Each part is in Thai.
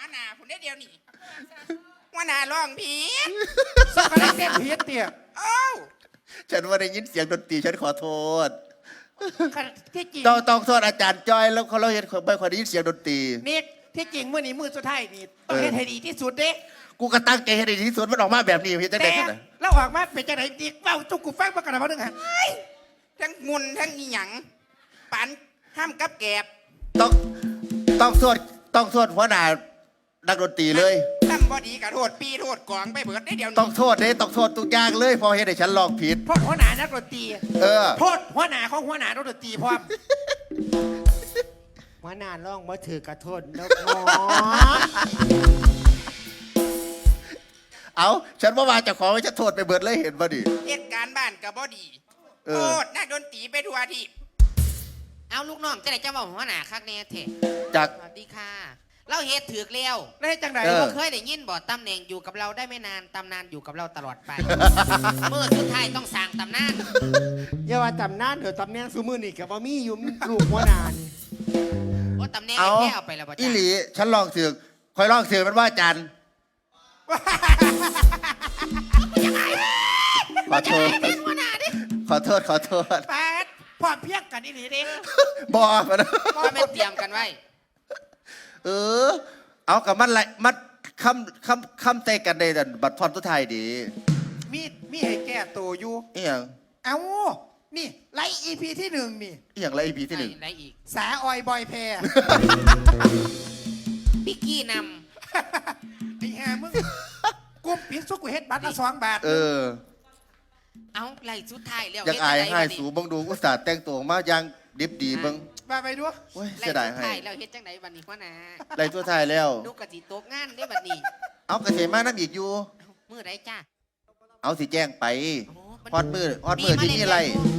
หัวหน้าผมได้เดียวนี่หัวหน้าร้องผิดสักกะเต้นพีดเตี่ยเอ้าฉันว่าได้ยินเสียงดนตรีฉันขอโทษที่จริงต้องต้องโทษอาจารย์จ้อยแล้วเขาเราเห็นไม่ค่อยได้ยินเสียงดนตรีนิกที่จริงมื่อนี้มือสุดท้ายนี่ต้องเออเฮ็ดให้ดีที่สุดเด้กูก็ตั้งใจให้ดีที่สุดมันออกมาแบบนี้พี่จังแต่ได๋ขนาดแล้วออกมาเป็นจังไหนดิกเบ้าจุกกูฟังมากันนะพ่อหนึ่งหันทั้งงุนทั้งอีหยังปันห้ามกับแกบต้องต้องโทษต้องโทษหัวหน้า นักดนตรีเลยทำบอดีกับโทษปีโทษกองไปเบิดได้เดียวต้องนี้โทษเด้ต้องโทษทุกอย่างเลยเพอเฮ็ดให้ฉันลองผิด โทษหัวหน้านักดนตรีเออ โทษหัวหน้าของหัวหน้านักดนตรีพร้อมหัวหน้าร้องมาถือกระโทษนกน้อยเอาฉันว่าว่าเจะขอให้ฉันโทษไปเบิดเลยเห็นบ่ดิ เหตุการณ์บ้านกับบอดีเอโทอษนักดนตรีไปทัวที่เอาลูกน้องจะได้จะบอกหัวหน้าคักแน่เถอะจากสวัสดีค่ะ เราเฮ็ดถือกเลี้ยวได้จังไหนเออบ่เคยได้ยินบ่ตำแหน่งอยู่กับเราได้ไม่นานตำนานอยู่กับเราตลอดไปเมื่อสุดท้ายต้องสั่งตำนานอย่าว่าตำนานเดี๋ยวตำแหน่งซูมือนี่กับว่ามีอยู่ลูกหัวหน้านี่ว่าตำแหน่งเอาไอ้แค่เอาไปแล้วบ่อีจ้าหลีฉันลองเสือกคอยลองเสือกมันว่าอาจารย์ขอโทษขอโทษขอโทษแปดพร้อมเพรียงกันอีหลีเด้บอมานะก็ไม่เตรียมกันไว้ เออ เอากับมันไรมัดคำคำคำเตะกันในแต่บัตรพรทุไทายดีมีมีให้แก้ตัวอยู่อีหยังเอ้า นี่ไลฟ์อีพีที่หนึ่งนี่อีหยังไรอีพีที่หนึ่งอะไรอีก สาออยบอยแพร พี่กี้นไอ้ห่ามึงกุมปิดซุกกูเฮ็ดบัตรละสองบาทเออำ เอาไล่สุดท้ายแล้วอยากอายเฮ็ดจังให้ใดสูบังดูอุตส่าห์แต่งตัวมาอยัง ดิบดีเบังมาไปดูโอ้ยไล่เสียดายสุดให้ท้ายแล้วเฮ็ดจังไดบัดนี้หัวหน้าไรตัวไทายแล้ว ลูกกะสิตกงานได้บัดนี้เอากระเทมาน้ำอีกอยู่มื้อใดจ้าเอาสิแจ้งไปโอ้มันฮอดมือฮอดมือที่นี่ไร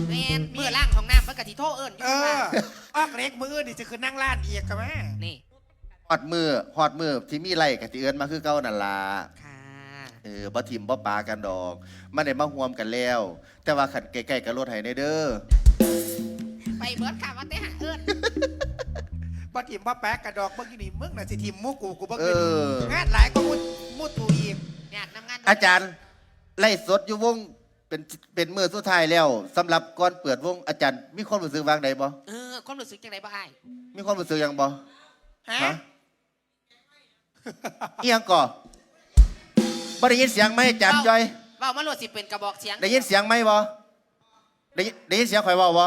แม่นมื้อล่างของน้ำมันกะสิโทรเอิ้นอยู่เอว่าอออกเล็กมืออื่นนี่จะคือนั่งร้านอีกกับแม่นี่ฮอดมือฮอดมือที่มีไรกับที่เอิญมาคือเก้านั่นล่ะค่ะเออบ่ทิมบ่ปากันดอก มันได้มาห่วมกันแล้ว แต่ว่าขันใกล้ๆกับรถไห้ในเด้อ ไปเบิดค่ะว่าแต่หาเอิ้นบ่ทิมบ่แป๊กกระดอกเมื่อกี้นี่มึงน่ะสิทิมมุกกูกูบ่เอขึ้นอ งานหลายก็มุดมุดตูอีกอยากนำงานอาจารย์ไล่สดอยู่วงเป็นเป็นมือสุดท้ายแล้วสำหรับก่อนเปิดวงอาจารย์ มีความรู้สึกวางใดบ่เออความรู้สึกจังไดบ่อ้ายมีความรู้สึกหยังบ่ฮะฮะเอียงก่อบ่ได้ยินเสียงไหมอาจารย์จ้อย เว้ามาโลดสิเป็นกระบอกเสียงได้ยินเสียงไหมบ่ได้ยินได้ยินเสียงข่อยเว้าบ่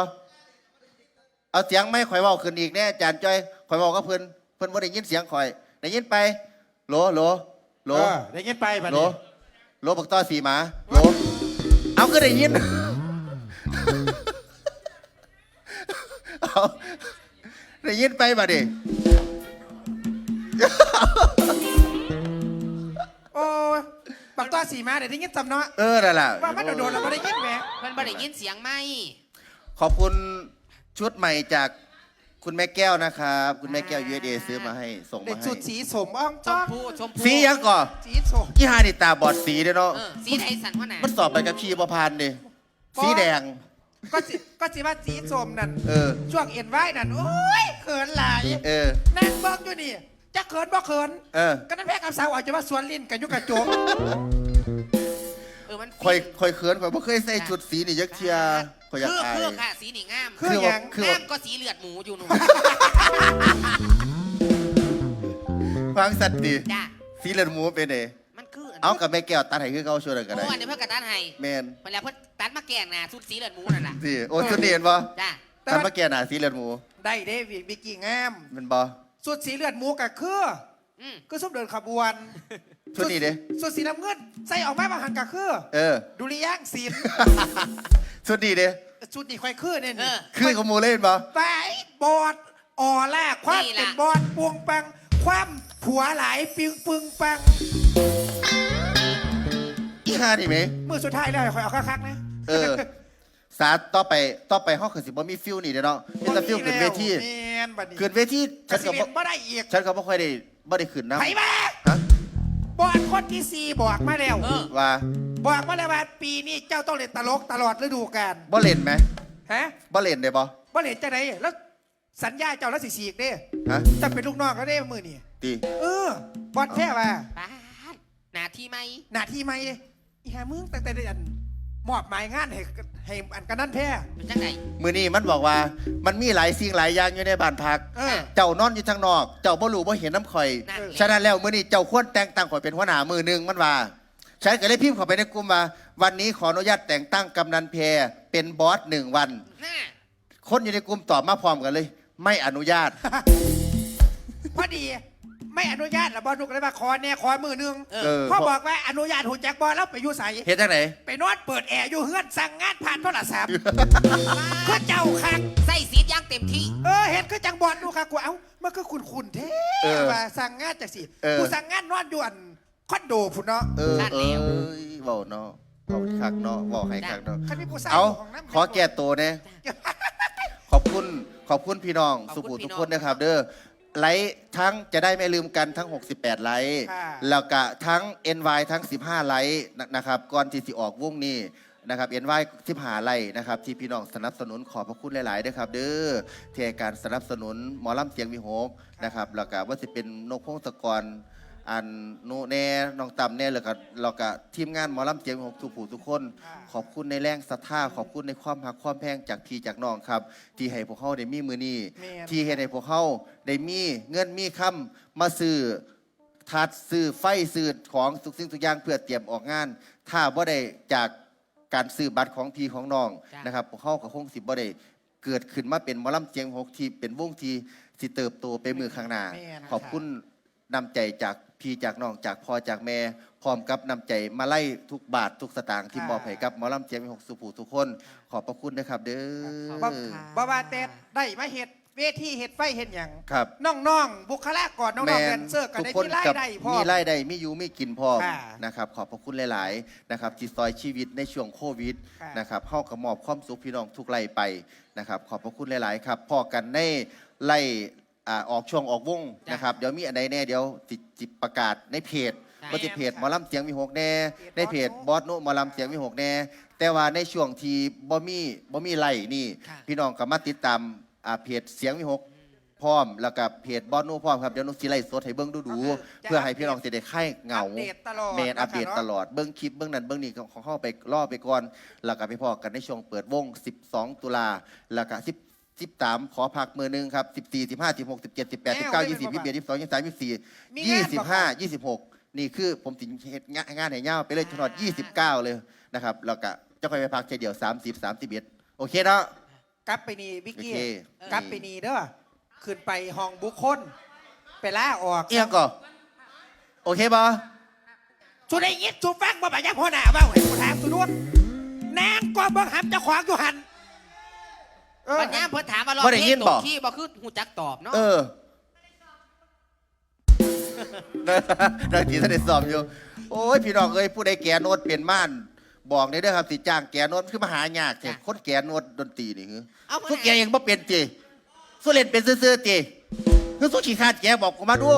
เอาเสียงไหมข่อยเว้าขึ้นอีกแน่อาจารย์จ้อยข่อยเว้ากับเพิ่นเพิ่นบ่ได้ยินเสียงข่อยได้ยินไปโหลโหลโหลเออได้ยินไปบัดโหลนี้โหลบักต้อสีหมาโหลเอาก็ได้ยินเอาได้ยินไปบ่ดิโอ้ยบักตัวสีมาเดี๋ยวได้ยินจำเนาะเออนั่นแหละว่ามันโดนๆเราบ่ได้ยินแหมเพิ่นบ่ได้ยินเสียงไหม ขอบคุณ ชุดใหม่จากคุณแม่แก้วนะครับ คุณแม่แก้ว USA ซื้อมาให้ส่งเด็มากให้สุดสีสมอ่องชจ้อมงพูชมพูสียังก่อสีสมยี่ห้านี่ตาบอดสีเด้อเนาะเออสีไหนสันหัวหน้ามันสอบไปกับพี่ประพันธ์ดิสีแดง ก็สิก็สิว่าสีสมนั่นเออ ช่วงเอ็นไว้นั่นโอ้ยเขินหลายเออ นั่งเบิ่งอยู่นี่จะเขินบ่เขินเออ ก็นั่นแพ้กับสาวอาจจะว่าสวนลิ้นกับยุกกระโจก เออมัน คอยคอยเขินคอยบ่เคยใส่ชุดสีนี่ยักเทีย คอยอยากคืออายคือค่ะสีนี่งามคือหยังคืองามก็สีเลือดหมูอยู่หนูฟังสัตว์ดิจ้าสีเลือดหมูเป็นเดมันคืออันเอากับแม่แก้วตัดให้คือเขาช่วยกันก็โอ้ได้อันนี้เพื่อกระตันให้แมนเวลาเพื่อตัดมาแกงน่ะชุดสีเลือดหมูนั่นแหละสิโอ้ชุดนี้เห็นบ่จ้าแต่ตัดว่ามาแก่หน้าสีเลือดหมูได้เด้วิวิกกี้งามแมันบ่สุดสีเลือดหมูกับคืออืมคือส้มเดินขบวนชุดนี้เด้สุดสีน้ำเงินใส่ออกมาบางหันกับคือ เออ ดุริยางศิลป์ ชุดนี้เด้ ชุดนี้ค่อยคือเนี่ยเอนี่อ คือของหมูเล่นบ่ไปบอดออล่าความนี่ล่ะ เป็นบอดปวงปัง ความผัวหลายปิงปึงปังอีห่านี่ไหม มือสุดท้ายแล้วค่อยเอาคักๆนะ เออ สาต่อไปต่อไปห้องคือสิบ่มีฟิลนี่เด้อเนาะมีแต่ฟิลขึ้นเวทีแมนบัดนี้ขึ้นเวทีกระฉันสิก็เล่บ่นบ่ได้อีกฉันก็บ่ค่อยได้บ่ได้ขึ้นนำไผมาฮะบอดคนที่สี่บอกมาแล้ว เออว่า บอกมาแล้วว่าปีนี้เจ้าต้องเล่นตลกตลอดฤดูกาลบ่เล่นไหมฮะบ่เล่นได้บ่บ่เล่นจะไหนแล้วสัญญาเจ้าแล้วสิสีกเด้ฮะจะเป็นลูกน้องแล้วเด้มือนี่ตีเออบอดแท้ว่าป้าดหนาที่ไหมหน้าที่ไหมอีหามึงตั้งแต่ได้อันมอบหมายงานให้ให้อันกันนั่นแพ้เป็นจังไงมือนี้มันบอกว่ามันมีหลายสิ่งหลายอย่างอยู่ในบ้านพักเออเจ้านอนอยู่ทางนอก เจ้าบ่รู้บ่เห็นน้ำข่อยนั่นฉะนั้นแล้วมื้อนี้เจ้าควรแต่งตั้งข่อยเป็นหัวหน้ามือหนึ่งมันว่า ฉันก็เลยพิมพ์เข้าไปในกลุ่มว่า วันนี้ขออนุญาตแต่งตั้งกำนันเพรเป็นบอสหนึ่งวันน่าคนอยู่ในกลุ่มตอบมาพร้อมกันเลย ไม่อนุญาต พอดี ไม่อนุญาตแล้วบอลนุกเลยมาขอแน่ขอมือหนึงเอเอออ พ่อบอกว่าอนุญาตหุ่นแจ็คบอลแล้วไปอยู่ใสเฮ็ดจังไหนไปนอนเปิดแอร์อยู่เฮือนสั่งงานผ่านโทรศัพท์ก็เจ้าคัก ใส่สีดย่างเต็มที่ เออเห็นก็จังบอลดูค่ะกูเอ้ามันก็คุณคุณเท่เออว่าสั่งงานจากสิเออ กูสั่งงานนอนอยู่อัน คอนโดพุ่นเนาะเออนั่นเอแล้วอเว้าเนาะเว้าคักเนาะเว้าให้คักเนาะคันนี้กูใส่เอาของน้ำขอแก้ตัวเนี่ยขอบคุณขอบคุณพี่น้องขอบสุคุภูณพี่ทุกน้องคนนะครับ เด้อไลค์ทั้งจะได้ไม่ลืมกันทั้ง 68 ไลค์ค่ะแล้วก็ทั้ง NY ทั้ง 15 ไลค์นะนะครับก่อนที่สิออกวงนี้นะครับ NY 15ไลค์นะครับ ที่พี่น้องสนับสนุนขอบพระคุณหลายๆด้วยครับ เด้อที่ให้การสนับสนุนหมอลำเสียงวิหกนะครับแล้วก็ว่าสิเป็นนกพงศกร อันโนแน่น้องต่ำแน่แล้วก็เราก็ทีมงานหมอลำเสียงหกทุกผู้ทุกคน ขอบคุณในแรงศรัทธาขอบคุณในความหักความแพงจากพี่จากน้องครับ ที่ให้พวกเขาได้มีมือนี้แม่น ที่ให้ในพวกเขาได้มีเงินมีคำมาซื้อทัดซื้อไฟซื้อของทุกสิ่งทุกอย่างเพื่อเตรียมออกงาน ถ้าบ่ได้จากการซื้อบัตรของพี่ของน้องจ้ะ นะครับพวกเขาก็คงสิบ่ได้เกิดขึ้นมาเป็นหมอลำเสียงหกที่เป็นวงที่สิเติบโตไปมือข้างหน้าแม่น ขอบคุณ นำใจจากพี่จากน้องจากพ่อจากแม่ พร้อมกับนำใจมาไล่ทุกบาททุกสตางค์ที่มอบให้กับหมอลำเจียมมีหกสุภูทุกคน ขอบพระคุณนะครับ เด้บ่อบ่ว่าแต่ได้มาเฮ็ดเวทีเฮ็ดไฟเฮ็ดหยังครับน้องๆบุคลากรน้องๆแดนเซอร์ก็ทุกได้คนมีรายกับได้พอมีรายได้มีอยู่มีกินพร้อมค่ะนะครับขอบพระคุณหลาย ๆ นะครับที่ซอยชีวิตในช่วงโควิดค่ะ นะครับเข้ากับมอบความสุขพี่น้องทุกไล่ไปนะครับขอบพระคุณหลาย ๆ ครับพอกันในไล่ อ่าออกช่วงออกวงจ้ะนะครับ เดี๋ยวมีอันใดแน่เดี๋ยวจิจิประกาศในเพจจ้ะว่าจะเพจหมอลำเสียงมีหกแน่เพจในเพจบบออสสโน่โนหมอลำเสียงมีหกแน่แต่ว่าในช่วงที่บ่มีบ่มีไล่นี่ ค่ะ พี่น้องก็มาติดตามอ่าเพจเสียงมีหกพร้อมแล้วก็เพจบอสโนพร้อมครับเดี๋ยวหนุสิไล่สดให้เบิ่งดูดูๆเพื่อให้พี่น้องจะได้ไข่เหงา อัปเดตตลอดเมนอัปเดตนะคะตลอดเบิ้งคลิปเบิ้งนั้นเบิ้งนี่ของเข้าไปล่อไปก่อน แล้วก็ไปพอกันในช่วงเปิดวง 12 ตุลาแล้วก็ 10 13ขอพักมือหนึงครับ14 15 16 17 18 19 20 21 22 23มี24งานบ่คะ25 26นี่คือผมสิเฮ็ดงานงานให้ยาวไปเลยจนถึง29เลยนะครับแล้วก็จะค่อยไปพักเฉเดียว30 31โอเคเนาะ กลับไปนี่วิกกี้โอเค กลับไปนี่เด้อขึ้นไปห้องบุคคล ไปล่าออก เอียงก่อนโอเคป่ะสุได้ยินสุฟังบ่บ่ยักหัวหน้าเว้าให้กูถามสุดวนนางก็เบิ่งหำเจ้าของอยู่หัน เออปัญญามเพิ่นถามว่าเราบ่ได้ยินตบ่ กขี้บ่คือหูจักตอบเนาะเออดังที่ท่านได้สอบอยู่ โอ้ย พี่น้องเอ้ยผู้ใดแก่โน้ตเปลี่ยนม่าน บอกในเด้อครับสิจ้างแก่โน้ตคือมาหายากแท้คนแก่โน้ตดนตรีนี่คือเอามาสุแกเองบ่เป็นจีสุเล่นเป็นซื่อๆจีคือสุขี้ขาดแกบอกกูมาดู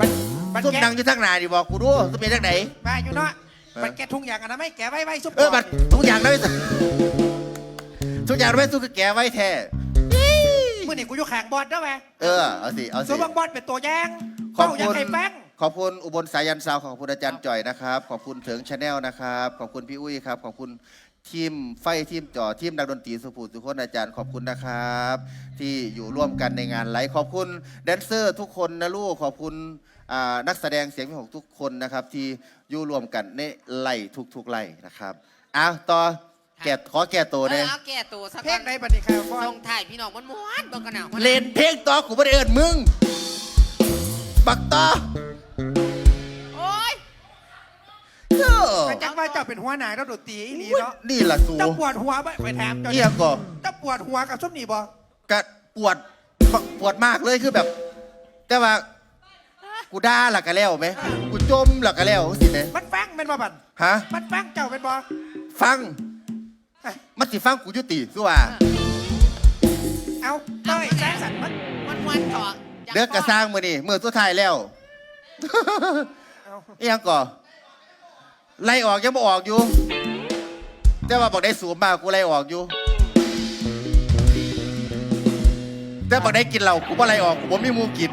บัดบัดสุแกดังอยู่ทางหน้าดิบอกกูดูสุเป็นจังไหน มาอยู่เนาะเออบัดแกทุ่งอย่างอันนั้นไม่แกไว้ไว้ซุปเออบัดทุกอย่างได้ ทุกอย่างได้สุคือแกไว้แท้มื่อนี่กูอยู่ข้างบอลเด้อแม่เออ เอาสิ เอาส่สิวนบางบอลเป็นตัวแย่งขอบเป้าอยาคุกณให้แป้ง ขอบคุณอุบลสายันซาวขอบคุณอาจารย์จ่อยนะครับ ขอบคุณเถิงชาแนลนะครับ ขอบคุณพี่อุ้ยครับ ขอบคุณทีมไฟทีมจ่อทีมนักดนตรีสุภูสุคนอาจารย์ขอบคุณนะครับ ที่อยู่ร่วมกันในงานไลฟ์ขอบคุณแดนเซอร์ทุกคนนะลูกขอบคุณอ่านักแสดงเสียงพิหกทุกคนนะครับ ที่อยู่ร่วมกันในไล่ทุกๆไล่นะครับอ้าวต่อ แกะขอแก้ตัวเอเนี่อยเอาแก้ตัวสักเพลงไหนบัดนี้ครับบอลส่งถ่ายพี่น้องม้วนๆเบิ่งกันหน่อยเล่นเพลงต่อกูไม่ได้เอินมึง บักต่อโอ้ยเจ้าก็จักว่าเจ้าเป็นหัวหน้าแล้วดนตรีอีหลีเนาะนี่ล่ะสูเจ้าปวดหัวบ่ไปถามเจ้าเอียงก่อเจ้าปวดหัวกับซุปนี่บ่กะปวดปวดมากเลยคือแบบ แต่ว่า กูด่าหลักกันแล้วไหมกูจมหลักกันแล้วสิไหมมันฟังเป็นบ่บัดฮะ มันฟังเจ้าเป็นบ่ฟังเอ้ย มันสิฟังกูยุติสุว่าเอาเต้ยแสงสันมันมันวันต่อเลือกกระสร้างมือนี่มือสุดท้ายแล้วเอาเอียงก่อไล่ออกยังบ่ออกอยู่แต่ว่าบอกได้สูงมากกูไล่ออกอยู่แต่บักได้กินเหล้ากูบ่ไรออกกูบ่มีหมูกิน